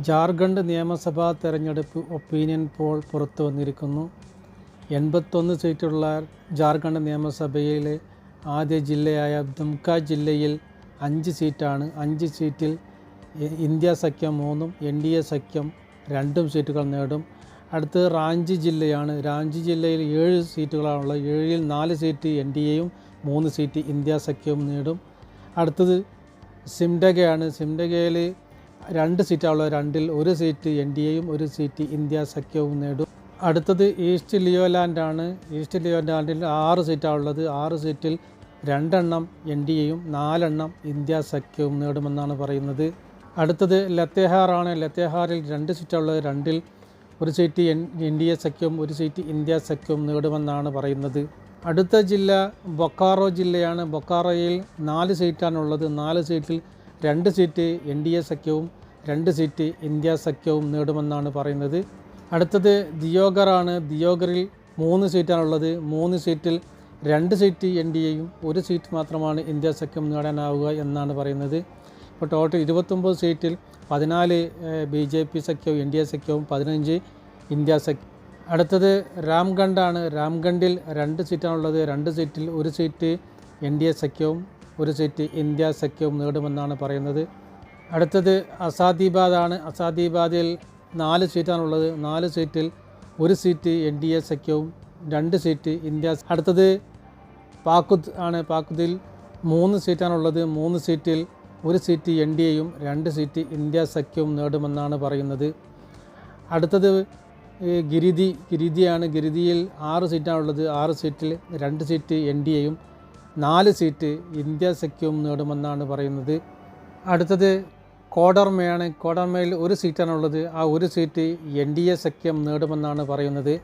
ജാർഖണ്ഡ് നിയമസഭാ തെരഞ്ഞെടുപ്പ് opinion Paul പുറത്തു വന്നിരിക്കുന്നു. എൺപത്തൊന്ന് സീറ്റുള്ള ജാർഖണ്ഡ് നിയമസഭയിലെ ആദ്യ ജില്ലയായ ദുംക ജില്ലയിൽ അഞ്ച് സീറ്റാണ്. അഞ്ച് സീറ്റിൽ ഇന്ത്യ സഖ്യം മൂന്നും എൻ ഡി എ സഖ്യം രണ്ടും സീറ്റുകൾ നേടും. അടുത്ത് റാഞ്ചി ജില്ലയാണ്. റാഞ്ചി ജില്ലയിൽ ഏഴ് സീറ്റുകളാണുള്ളത്. ഏഴിൽ നാല് സീറ്റ് എൻ ഡി എയും മൂന്ന് സീറ്റ് ഇന്ത്യ സഖ്യവും നേടും. അടുത്തത് സിംഡഗയാണ് സിംഡഗയിൽ രണ്ട് സീറ്റാണുള്ളത്. രണ്ടിൽ ഒരു സീറ്റ് എൻ ഡി എയും ഒരു സീറ്റ് ഇന്ത്യ സഖ്യവും നേടും. അടുത്തത് ഈസ്റ്റ് ലിയോലാൻഡാണ്. ഈസ്റ്റ് ലിയോലാൻഡിൽ ആറ് സീറ്റാണുള്ളത്. ആറ് സീറ്റിൽ രണ്ടെണ്ണം എൻ ഡി എയും നാലെണ്ണം ഇന്ത്യ സഖ്യവും നേടുമെന്നാണ് പറയുന്നത്. അടുത്തത് ലത്തേഹാറാണ്. ലത്തേഹാറിൽ രണ്ട് സീറ്റാണുള്ളത്. രണ്ടിൽ ഒരു seat N N D A സഖ്യവും ഒരു സീറ്റ് ഇന്ത്യ സഖ്യവും നേടുമെന്നാണ് പറയുന്നത്. അടുത്ത ജില്ല ബൊക്കാറോ ജില്ലയാണ്. ബൊക്കാറോയിൽ നാല് സീറ്റാണുള്ളത്. നാല് സീറ്റിൽ രണ്ട് സീറ്റ് എൻ ഡി എ സഖ്യവും രണ്ട് സീറ്റ് ഇന്ത്യ സഖ്യവും നേടുമെന്നാണ് പറയുന്നത്. അടുത്തത് ദിയോഗറാണ് ദിയോഗറിൽ മൂന്ന് സീറ്റാണുള്ളത് മൂന്ന് സീറ്റിൽ രണ്ട് സീറ്റ് എൻ ഡി എയും ഒരു സീറ്റ് മാത്രമാണ് ഇന്ത്യ സഖ്യം നേടാനാവുക എന്നാണ് പറയുന്നത്. ഇപ്പോൾ ടോട്ടൽ ഇരുപത്തൊമ്പത് സീറ്റിൽ പതിനാല് ബി ജെ പി സഖ്യവും എൻ ഡി എ സഖ്യവും പതിനഞ്ച് ഇന്ത്യ സഖ്യം അടുത്തത് രാംഗണ്ഡാണ്. രാംഗണ്ടിൽ രണ്ട് സീറ്റാണുള്ളത് രണ്ട് സീറ്റിൽ ഒരു സീറ്റ് എൻ ഡി എ സഖ്യവും ഒരു സീറ്റ് ഇന്ത്യ സഖ്യവും നേടുമെന്നാണ് പറയുന്നത്. അടുത്തത് അസാദിബാദ് ആണ് അസാദിബാദിൽ നാല് സീറ്റാണുള്ളത്. നാല് സീറ്റിൽ ഒരു സീറ്റ് എൻ ഡി എ സഖ്യവും രണ്ട് സീറ്റ് ഇന്ത്യ അടുത്തത് പാക്കുദ് ആണ്. പാക്കുദിൽ മൂന്ന് സീറ്റാണുള്ളത്. മൂന്ന് സീറ്റിൽ ഒരു സീറ്റ് എൻ ഡി എയും രണ്ട് സീറ്റ് ഇന്ത്യ സഖ്യവും നേടുമെന്നാണ് പറയുന്നത്. അടുത്തത് ഗിരിതി ഗിരിതിയാണ് ഗിരിതിയിൽ ആറ് സീറ്റാണുള്ളത്. ആറ് സീറ്റിൽ രണ്ട് സീറ്റ് എൻ ഡി എയും നാല് സീറ്റ് ഇന്ത്യ സഖ്യവും നേടുമെന്നാണ് പറയുന്നത്. അടുത്തത് കോഡർമയാണ് കോഡർമയിൽ ഒരു സീറ്റാണ് ഉള്ളത്. ആ ഒരു സീറ്റ് എൻ ഡി എ സഖ്യം നേടുമെന്നാണ് പറയുന്നത്.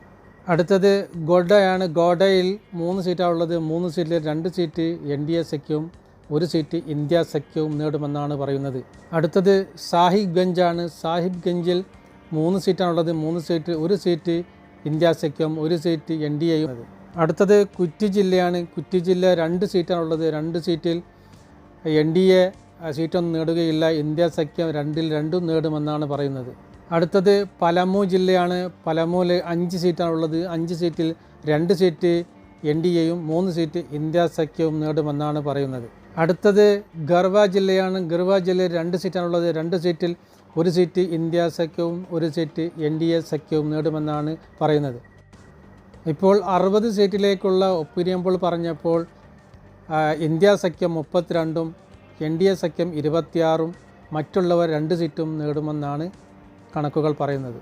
അടുത്തത് ഗോഡയാണ്. ഗോഡയിൽ മൂന്ന് സീറ്റാണുള്ളത് മൂന്ന് സീറ്റിൽ രണ്ട് സീറ്റ് എൻ ഡി എ സഖ്യവും ഒരു സീറ്റ് ഇന്ത്യ സഖ്യവും നേടുമെന്നാണ് പറയുന്നത്. അടുത്തത് സാഹിബ് ഗഞ്ചാണ്. സാഹിബ് ഗഞ്ചിൽ മൂന്ന് സീറ്റാണുള്ളത് മൂന്ന് സീറ്റ് ഒരു സീറ്റ് ഇന്ത്യ സഖ്യം ഒരു സീറ്റ് എൻ ഡി എയും അടുത്തത് കുറ്റി ജില്ലയാണ്. കുറ്റി ജില്ല രണ്ട് സീറ്റാണുള്ളത് രണ്ട് സീറ്റിൽ എൻ ഡി എ സീറ്റൊന്നും നേടുകയില്ല. ഇന്ത്യ സഖ്യം രണ്ടിൽ രണ്ടും നേടുമെന്നാണ് പറയുന്നത്. അടുത്തത് പലമു ജില്ലയാണ്. പലമുവിൽ അഞ്ച് സീറ്റാണുള്ളത് അഞ്ച് സീറ്റിൽ രണ്ട് സീറ്റ് എൻ ഡി എയും മൂന്ന് സീറ്റ് ഇന്ത്യ സഖ്യവും നേടുമെന്നാണ് പറയുന്നത്. അടുത്തത് ഗർവ ജില്ലയാണ്. ഗർവ ജില്ലയിൽ രണ്ട് സീറ്റാണുള്ളത് രണ്ട് സീറ്റിൽ ഒരു സീറ്റ് ഇന്ത്യ സഖ്യവും ഒരു സീറ്റ് എൻ ഡി എ സഖ്യവും നേടുമെന്നാണ് പറയുന്നത്. ഇപ്പോൾ അറുപത് സീറ്റിലേക്കുള്ള ഒപ്പിരിയുമ്പോൾ പറഞ്ഞപ്പോൾ ഇന്ത്യ സഖ്യം മുപ്പത്തിരണ്ടും എൻ ഡി എ സഖ്യം ഇരുപത്തിയാറും മറ്റുള്ളവർ രണ്ട് സീറ്റും നേടുമെന്നാണ് കണക്കുകൾ പറയുന്നത്.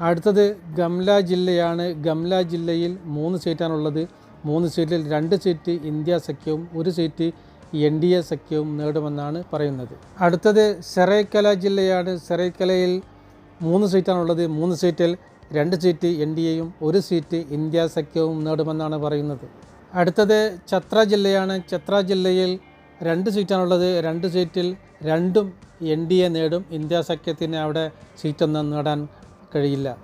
അടുത്തത് ഗംല ജില്ലയാണ്. ഗംല ജില്ലയിൽ മൂന്ന് സീറ്റാണുള്ളത്. മൂന്ന് സീറ്റിൽ രണ്ട് സീറ്റ് ഇന്ത്യ സഖ്യവും ഒരു സീറ്റ് എൻ ഡി എ സഖ്യവും നേടുമെന്നാണ് പറയുന്നത്. അടുത്തത് സെറൈക്കല ജില്ലയാണ്. സെറൈക്കലയിൽ മൂന്ന് സീറ്റാണുള്ളത്. മൂന്ന് സീറ്റിൽ രണ്ട് സീറ്റ് എൻ ഡി എയും ഒരു സീറ്റ് ഇന്ത്യ സഖ്യവും നേടുമെന്നാണ് പറയുന്നത്. അടുത്തത് ഛത്ര ജില്ലയാണ്. ഛത്ര ജില്ലയിൽ രണ്ട് സീറ്റാണുള്ളത്. രണ്ട് സീറ്റിൽ രണ്ടും എൻ ഡി എ നേടും. ഇന്ത്യ സഖ്യത്തിന് അവിടെ സീറ്റൊന്നും നേടാൻ കഴിയില്ല.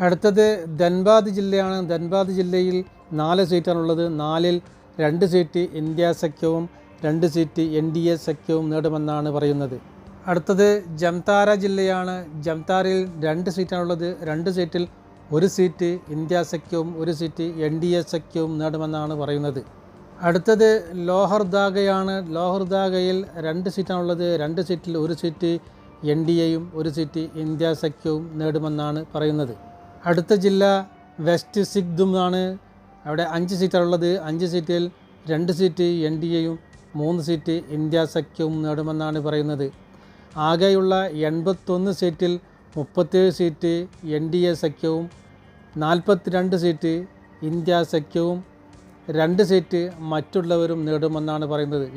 അടുത്തത് ധൻബാദ് ജില്ലയാണ്. ധൻബാദ് ജില്ലയിൽ നാല് സീറ്റാണുള്ളത്. നാലിൽ രണ്ട് സീറ്റ് ഇന്ത്യ സഖ്യവും രണ്ട് സീറ്റ് എൻ ഡി എ സഖ്യവും നേടുമെന്നാണ് പറയുന്നത്. അടുത്തത് ജംതാര ജില്ലയാണ്. ജംതാരയിൽ രണ്ട് സീറ്റാണുള്ളത്. രണ്ട് സീറ്റിൽ ഒരു സീറ്റ് ഇന്ത്യ സഖ്യവും ഒരു സീറ്റ് എൻ ഡി എ സഖ്യവും നേടുമെന്നാണ് പറയുന്നത്. അടുത്തത് ലോഹർദാഗയാണ് ലോഹർദാഗയിൽ രണ്ട് സീറ്റാണുള്ളത്. രണ്ട് സീറ്റിൽ ഒരു സീറ്റ് എൻ ഡി എയും ഒരു സീറ്റ് ഇന്ത്യ സഖ്യവും നേടുമെന്നാണ് പറയുന്നത്. അടുത്ത ജില്ല വെസ്റ്റ് സിഗ്ദും ആണ് അവിടെ അഞ്ച് സീറ്റാണുള്ളത്. അഞ്ച് സീറ്റിൽ രണ്ട് സീറ്റ് എൻ ഡി എയും മൂന്ന് സീറ്റ് ഇന്ത്യ സഖ്യവും നേടുമെന്നാണ് പറയുന്നത്. ആകെയുള്ള എൺപത്തൊന്ന് സീറ്റിൽ മുപ്പത്തേഴ് സീറ്റ് എൻ ഡി എ സഖ്യവും നാൽപ്പത്തിരണ്ട് സീറ്റ് ഇന്ത്യ സഖ്യവും രണ്ട് സീറ്റ് മറ്റുള്ളവരും നേടുമെന്നാണ് പറയുന്നത്.